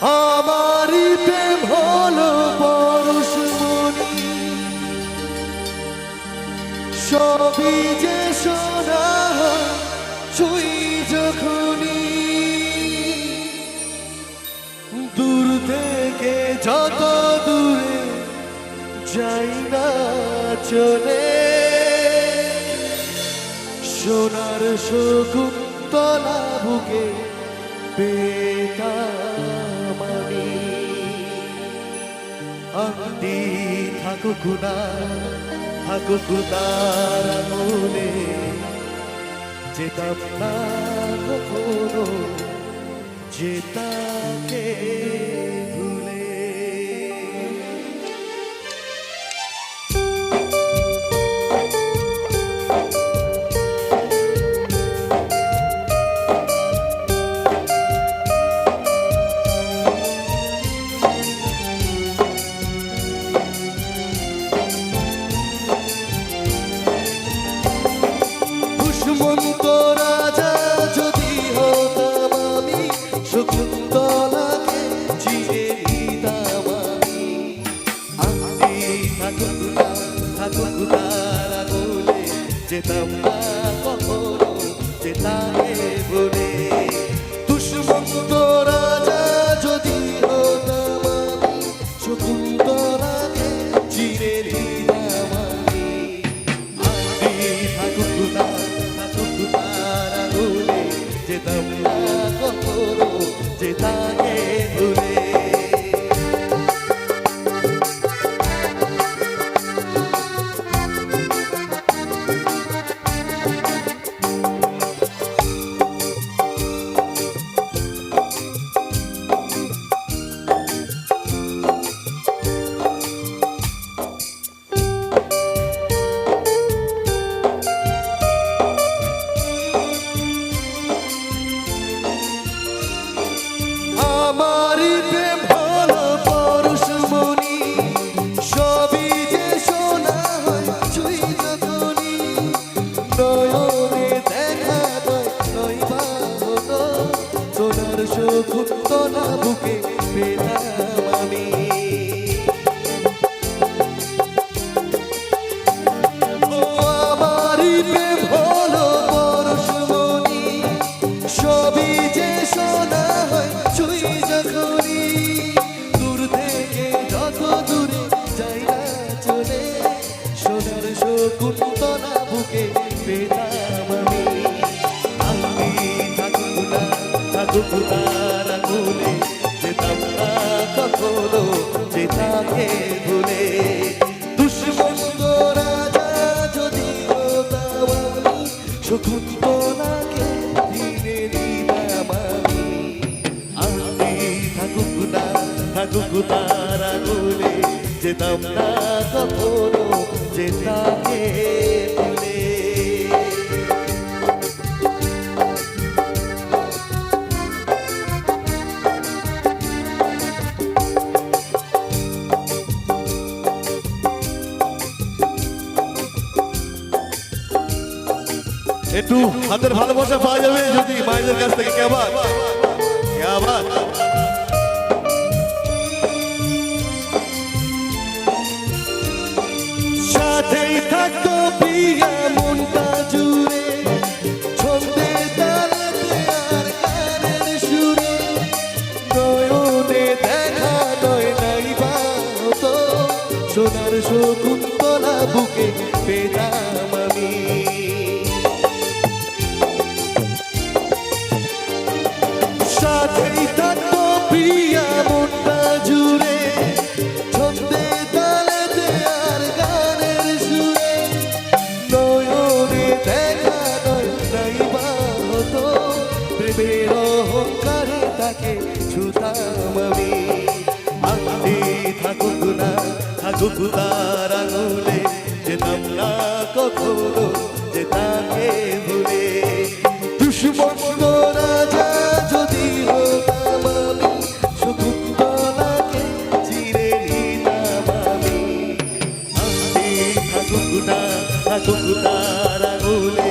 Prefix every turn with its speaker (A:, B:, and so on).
A: আমারই প্রেম হলো পরশ মনি সবই যে শোনা ছুই যখনই। দূর থেকে যত দূরে যাই না চলে। সোনার শকুন্তলা বুকে বেতামানি আন্দি থাকুক না থাকুক তার মনে। যেতাম না কখনো যেতাকে যেতাম না কখনো যেতাকে বলে যেতাম সোনার শকুন্তলা বুকে পেলাম আমি। আমি থাকুক না থাকুক তারা ভুলে যেতাম না কখনো যেতাকে ভুলে। দুষ্মন্ত রাজা, যদি হতাম না তারা ভুলে যেতাম না কখনো যেতাকে ভুলে একটু হাতের ভালোবাসা পাওয়া যাবে যদি মায়েদের কাছ থেকে কেমন কেমন সাথেই থাকতো প্রিয়া মনটা জুড়ে। ছন্দে দাঁড়াতে আর গানের সুরে। নয়নে দেখা নয় নাই বা সোনার শকুন্তলা বুকে থাকুক তার আঙুলে যেতাম না কখনো যেতাকে ভুলে। দুষ্মন্ত রাজা যদি হতাম আমি শকুন্তলাকে চিরে নিতাম আমি। আমি থাকুক না থাকুক তার আঙুলে